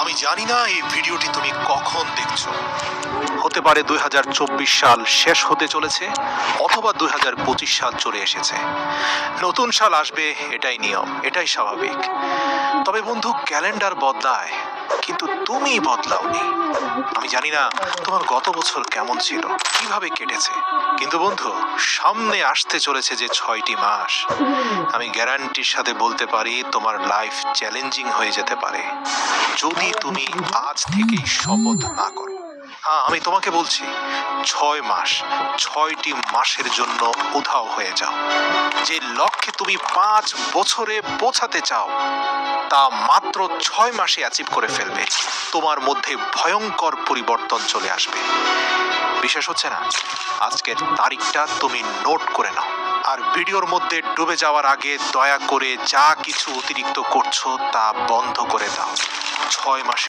আমি জানি না এই ভিডিওটি তুমি কখন দেখছ। হতে পারে দুই সাল শেষ হতে চলেছে অথবা দুই হাজার পঁচিশ সাল চলে এসেছে। নতুন সাল আসবে, এটাই নিয়ম, এটাই স্বাভাবিক। তবে বন্ধু, ক্যালেন্ডার বদলায়, কিন্তু তুমি বদলাওনি। আমি জানি না তোমার গত বছর কেমন ছিল, কীভাবে কেটেছে। কিন্তু বন্ধু, সামনে আসতে চলেছে যে ছয়টি মাস। আমি গ্যারান্টির সাথে বলতে পারি, তোমার লাইফ চ্যালেঞ্জিং হয়ে যেতে পারে। যদি তুমি আজ থেকেই শপথ না করো। হ্যাঁ আমি তোমাকে বলছি, ছয় মাস, ছয়টি মাসের জন্য উধাও হয়ে যাও। যে লক্ষ্যে তুমি পাঁচ বছরে পৌঁছাতে চাও, তা মাত্র ছয় মাসে অ্যাচিভ করে ফেলবে। তোমার মধ্যে ভয়ঙ্কর পরিবর্তন চলে আসবে। বিশেষ হচ্ছে না? আজকের তারিখটা তুমি নোট করে নাও। আর ভিডিওর মধ্যে ডুবে যাওয়ার আগে দয়া করে যা কিছু অতিরিক্ত করছ তা বন্ধ করে দাও। ছয় মাসে